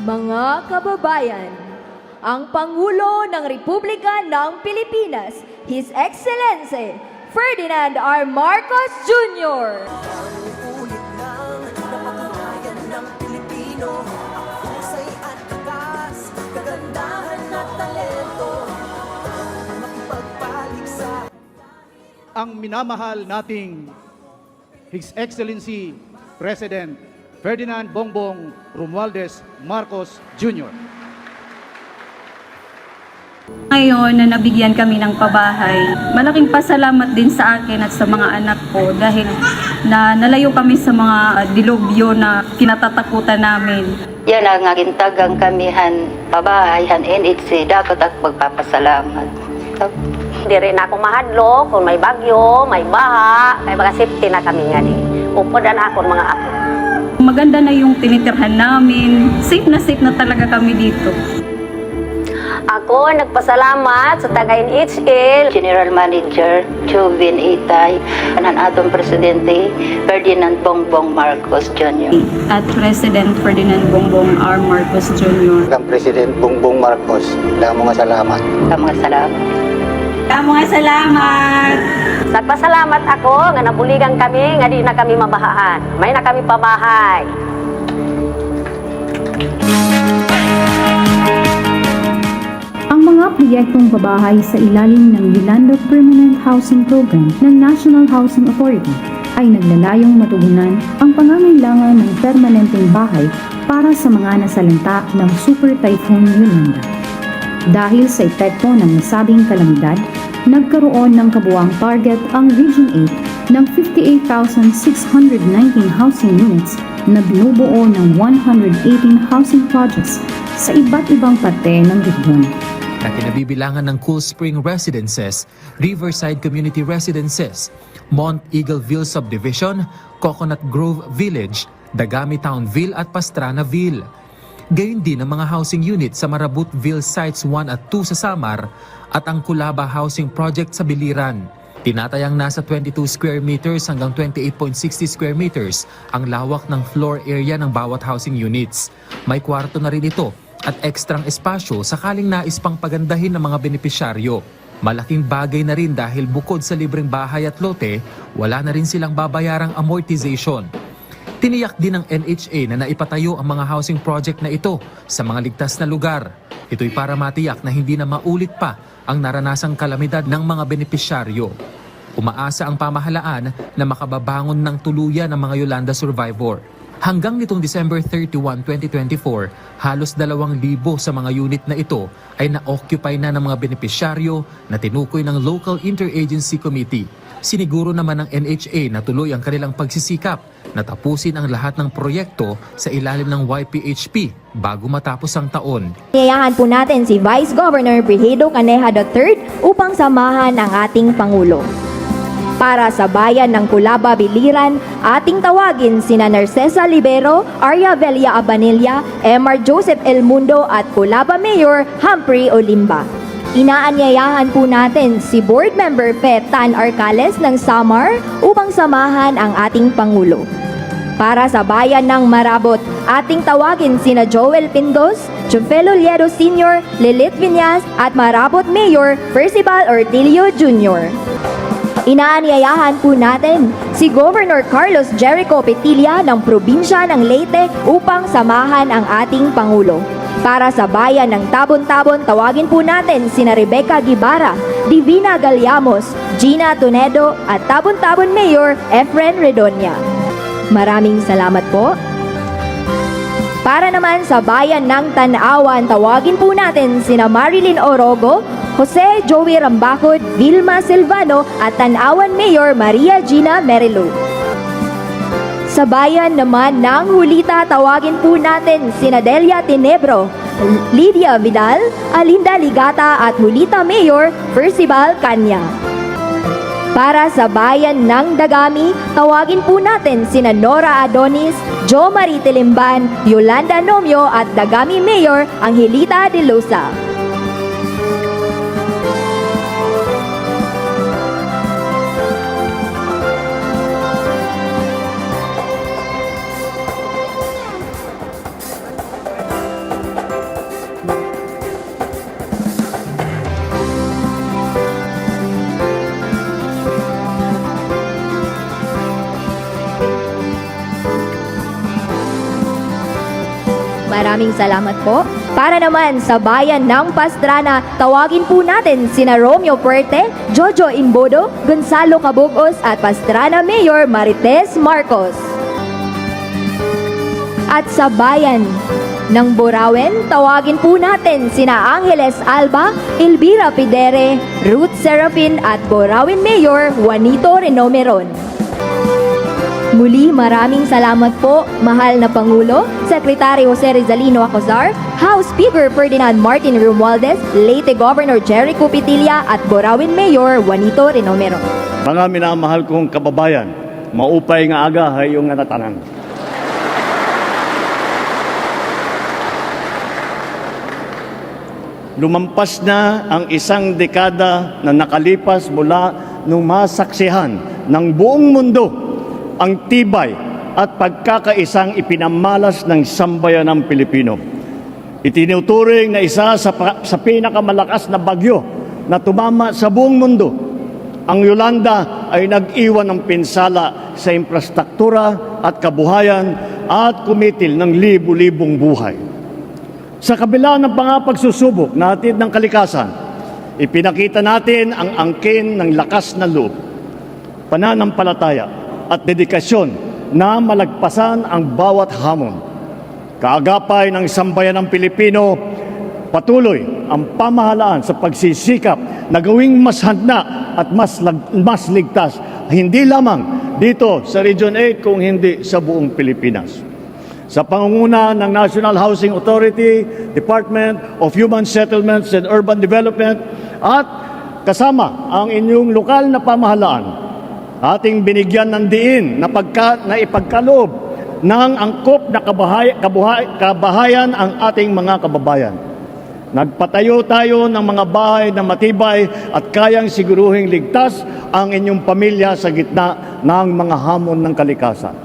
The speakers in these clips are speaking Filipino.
Mga kababayan, ang Pangulo ng Republika ng Pilipinas, His Excellency Ferdinand R. Marcos Jr. Ang minamahal nating His Excellency President Ferdinand Bongbong Romualdez Marcos Jr. Ngayon na nabigyan kami ng pabahay, malaking pasalamat din sa akin at sa mga anak ko dahil na nalayo kami sa mga dilubyo na kinatatakutan namin. Yan ang aking tagang kamihan, pabahayan, NHC, dapat ako magpapasalamat. Hindi rin ako mahadlo kung may bagyo, may baha, may mga safety na kami nga ni. Upodan ako mga apo. Maganda na yung tinitirhan namin. Safe na safe na talaga kami dito. Ako nagpasalamat sa taga NHL. General Manager Jovin Itay, ang atong Presidente Ferdinand Bongbong Marcos Jr. At President Ferdinand Bongbong R. Marcos Jr. kang President Bongbong Marcos. Dahil mga salamat. Mga salamat. Mga salamat! Nagpasalamat ako nga nabuligan kami nga di na kami mabahaan. May na kami pabahay. Ang mga proyektong babahay sa ilalim ng Yolanda Permanent Housing Program ng National Housing Authority ay naglalayong matugunan ang pangangailangan ng permanenteng bahay para sa mga nasalanta ng Super Typhoon Yolanda. Dahil sa epekto ng nasabing kalamidad, nagkaroon ng kabuang target ang Region 8 ng 58,619 housing units na binubuo ng 118 housing projects sa iba't ibang parte ng rehiyon. na kinabibilangan ng Cool Spring Residences, Riverside Community Residences, Mont Eagleville Subdivision, Coconut Grove Village, Dagami Townville at Pastranaville. Gayun din ang mga housing unit sa Marabutville Sites 1 at 2 sa Samar at ang Kulaba Housing Project sa Biliran. Tinatayang nasa 22 square meters hanggang 28.60 square meters ang lawak ng floor area ng bawat housing units. May kwarto na rin ito at ekstrang espasyo sakaling nais pang pagandahin ng mga benepisyaryo. Malaking bagay na rin dahil bukod sa libreng bahay at lote, wala na rin silang babayarang amortization. Tiniyak din ng NHA na naipatayo ang mga housing project na ito sa mga ligtas na lugar. Ito'y para matiyak na hindi na maulit pa ang naranasang kalamidad ng mga benepisyaryo. Umaasa ang pamahalaan na makababangon ng tuluyan ng mga Yolanda survivor. Hanggang nitong December 31, 2024, halos 2,000 sa mga unit na ito ay na-occupy na ng mga benepisyaryo na tinukoy ng Local Interagency Committee. Siniguro naman ng NHA na tuloy ang kanilang pagsisikap na tapusin ang lahat ng proyekto sa ilalim ng YPHP bago matapos ang taon. Niyayahan po natin si Vice Governor Brigido Caneja III upang samahan ang ating Pangulo. Para sa bayan ng Culaba, Biliran, ating tawagin sina Narcesa Libero, Arya Velia Abanilla, Emar Joseph El Mundo at Culaba Mayor Humphrey Olimba. Inaanyayahan po natin si Board Member Petan Arcales ng Samar upang samahan ang ating Pangulo. Para sa bayan ng Marabot, ating tawagin sina Joel Pindos, Chufelo Liedo Sr., Lilith Viñas at Marabot Mayor Percival Ortilio Jr. Inaanyayahan po natin si Governor Carlos Jericho Petilla ng probinsya ng Leyte upang samahan ang ating Pangulo. Para sa bayan ng Tabon-Tabon, tawagin po natin sina Rebecca Gibara, Divina Galiamos, Gina Tonedo at Tabon-Tabon Mayor Efren Redonya. Maraming salamat po. Para naman sa bayan ng Tanawan, tawagin po natin sina Marilyn Orogo, Jose Joey Rambacod, Vilma Silvano at Tanawan Mayor Maria Gina Merilo. Sa bayan naman ng Hulita, tawagin po natin sina Delia Tinebro, Lydia Vidal, Alinda Ligata at Hulita Mayor Percival Kanya. Para sa bayan ng Dagami, tawagin po natin sina Nora Adonis, Jo Marie Tilimban, Yolanda Nomyo at Dagami Mayor Angelita De Losa. Maraming salamat po. Para naman sa bayan ng Pastrana, tawagin po natin sina Romeo Puerte, Jojo Imbodo, Gonzalo Cabugos at Pastrana Mayor Marites Marcos. At sa bayan ng Burawen, tawagin po natin sina Angeles Alba, Elvira Pidere, Ruth Serafin at Burawen Mayor Juanito Renomeron. Muli maraming salamat po, mahal na Pangulo, Secretary Jose Rizalino Acozar, House Speaker Ferdinand Martin Romualdez, Leyte Governor Jerry Cupitilla at Borawin Mayor Juanito Renomero. Mga minamahal kong kababayan, maupay nga aga hay yung natatanan. Lumampas na ang isang dekada na nakalipas mula nung masaksihan ng buong mundo ang tibay at pagkakaisang ipinamalas ng sambayan ng Pilipino. Itinuturing na isa sa, sa pinakamalakas na bagyo na tumama sa buong mundo. Ang Yolanda ay nag-iwan ng pinsala sa infrastruktura at kabuhayan at kumitil ng libu-libong buhay. Sa kabila ng mga pagsusubok natin ng kalikasan, ipinakita natin ang angkin ng lakas na loob, pananampalataya at dedikasyon na malagpasan ang bawat hamon. Kaagapay ng sambayan ng Pilipino, patuloy ang pamahalaan sa pagsisikap na gawing mas handa at mas, lag- mas ligtas, hindi lamang dito sa Region 8 kung hindi sa buong Pilipinas sa pangunguna ng National Housing Authority, Department of Human Settlements and Urban Development at kasama ang inyong lokal na pamahalaan. Ating binigyan ng diin na, pagka, na ipagkaloob ng angkop na kabahay, kabuhay, kabahayan ang ating mga kababayan. Nagpatayo tayo ng mga bahay na matibay at kayang siguruhing ligtas ang inyong pamilya sa gitna ng mga hamon ng kalikasan.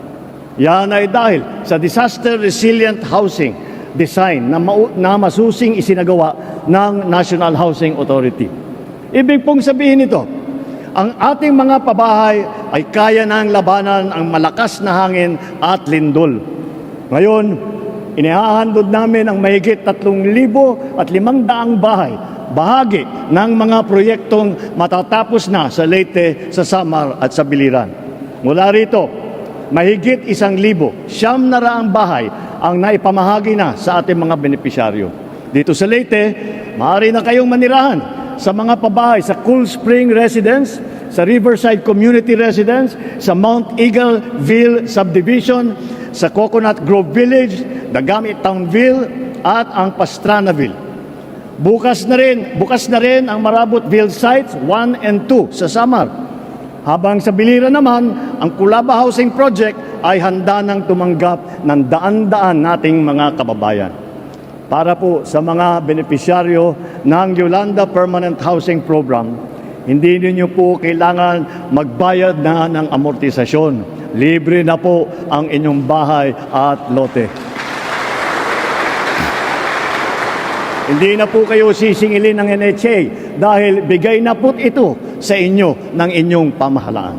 Yan ay dahil sa disaster resilient housing design na, mau- na masusing isinagawa ng National Housing Authority. Ibig pong sabihin ito, ang ating mga pabahay ay kaya ng labanan ang malakas na hangin at lindol. Ngayon, inihahandod namin ang mahigit 3,000 at 500 bahay, bahagi ng mga proyektong matatapos na sa Leyte, sa Samar at sa Biliran. Mula rito, mahigit isang libo, siyam na raang bahay ang naipamahagi na sa ating mga benepisyaryo. Dito sa Leyte, maaari na kayong manirahan sa mga pabahay sa Cool Spring Residence, sa Riverside Community Residence, sa Mount Eagleville Subdivision, sa Coconut Grove Village, Dagami Townville, at ang Pastranaville. Bukas na rin, bukas na rin ang Marabotville Sites 1 and 2 sa Samar. Habang sa Bilira naman, ang Kulaba Housing Project ay handa nang tumanggap ng daan-daan nating mga kababayan. Para po sa mga benepisyaryo ng Yolanda Permanent Housing Program, hindi ninyo po kailangan magbayad na ng amortisasyon. Libre na po ang inyong bahay at lote. Hindi na po kayo sisingilin ng NHA dahil bigay na po ito sa inyo ng inyong pamahalaan.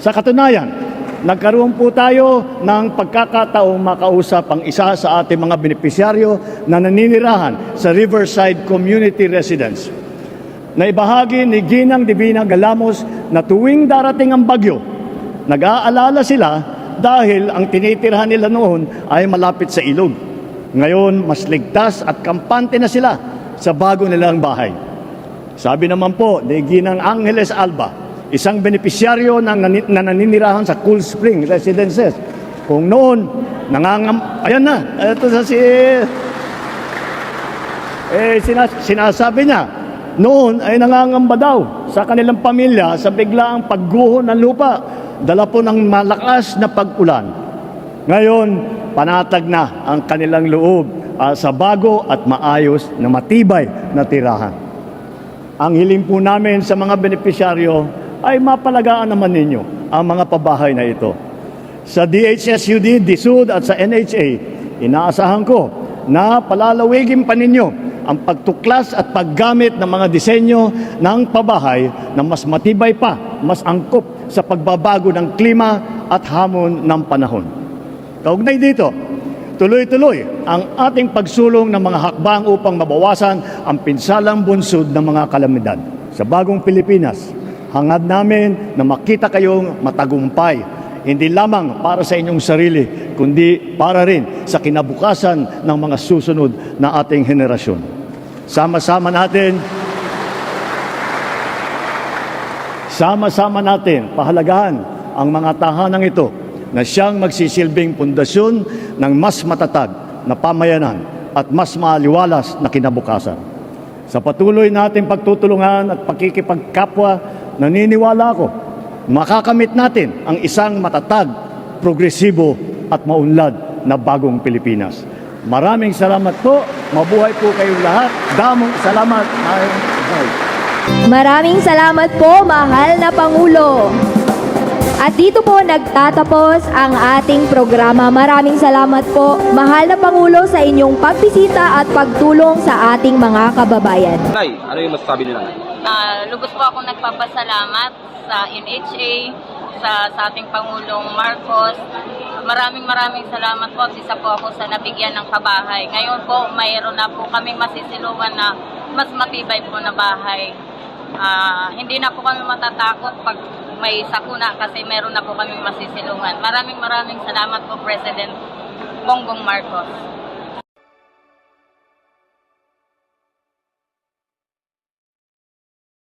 Sa katunayan, nagkaroon po tayo ng pagkakataong makausap ang isa sa ating mga benepisyaryo na naninirahan sa Riverside Community Residence. Naibahagi ni Ginang Divina Galamos na tuwing darating ang bagyo, nag-aalala sila dahil ang tinitirhan nila noon ay malapit sa ilog. Ngayon, mas ligtas at kampante na sila sa bago nilang bahay. Sabi naman po ni Ginang Angeles Alba, isang benepisyaryo nani- na naninirahan sa Cool Spring Residences. Kung noon, nangangam... Ayan na, ito sa si... Eh, sinas- sinasabi niya, noon ay nangangamba daw sa kanilang pamilya sa biglaang pagguho ng lupa, dala po ng malakas na pag-ulan. Ngayon, panatag na ang kanilang loob ah, sa bago at maayos na matibay na tirahan. Ang hiling po namin sa mga benepisyaryo ay mapalagaan naman ninyo ang mga pabahay na ito. Sa DHSUD, DSUD at sa NHA, inaasahan ko na palalawigin pa ninyo ang pagtuklas at paggamit ng mga disenyo ng pabahay na mas matibay pa, mas angkop sa pagbabago ng klima at hamon ng panahon. Kaugnay dito, Tuloy-tuloy ang ating pagsulong ng mga hakbang upang mabawasan ang pinsalang bunsod ng mga kalamidad. Sa bagong Pilipinas, hangad namin na makita kayong matagumpay, hindi lamang para sa inyong sarili, kundi para rin sa kinabukasan ng mga susunod na ating henerasyon. Sama-sama natin Sama-sama natin pahalagahan ang mga tahanang ito na siyang magsisilbing pundasyon ng mas matatag na pamayanan at mas maliwalas na kinabukasan. Sa patuloy nating pagtutulungan at pakikipagkapwa, naniniwala ako, makakamit natin ang isang matatag, progresibo at maunlad na bagong Pilipinas. Maraming salamat po. Mabuhay po kayong lahat. Damong salamat. Maraming salamat po, mahal na Pangulo. At dito po nagtatapos ang ating programa. Maraming salamat po, mahal na Pangulo, sa inyong pagbisita at pagtulong sa ating mga kababayan. Nay, ano yung masasabi nila? Ah, lubos po akong nagpapasalamat sa NHA, sa, sa ating Pangulong Marcos. Maraming maraming salamat po. Isa po ako sa nabigyan ng kabahay. Ngayon po, mayroon na po kaming masisilungan na mas matibay po na bahay. Ah, hindi na po kami matatakot pag may sakuna kasi meron na po kaming masisilungan. Maraming maraming salamat po, President Bongbong Marcos.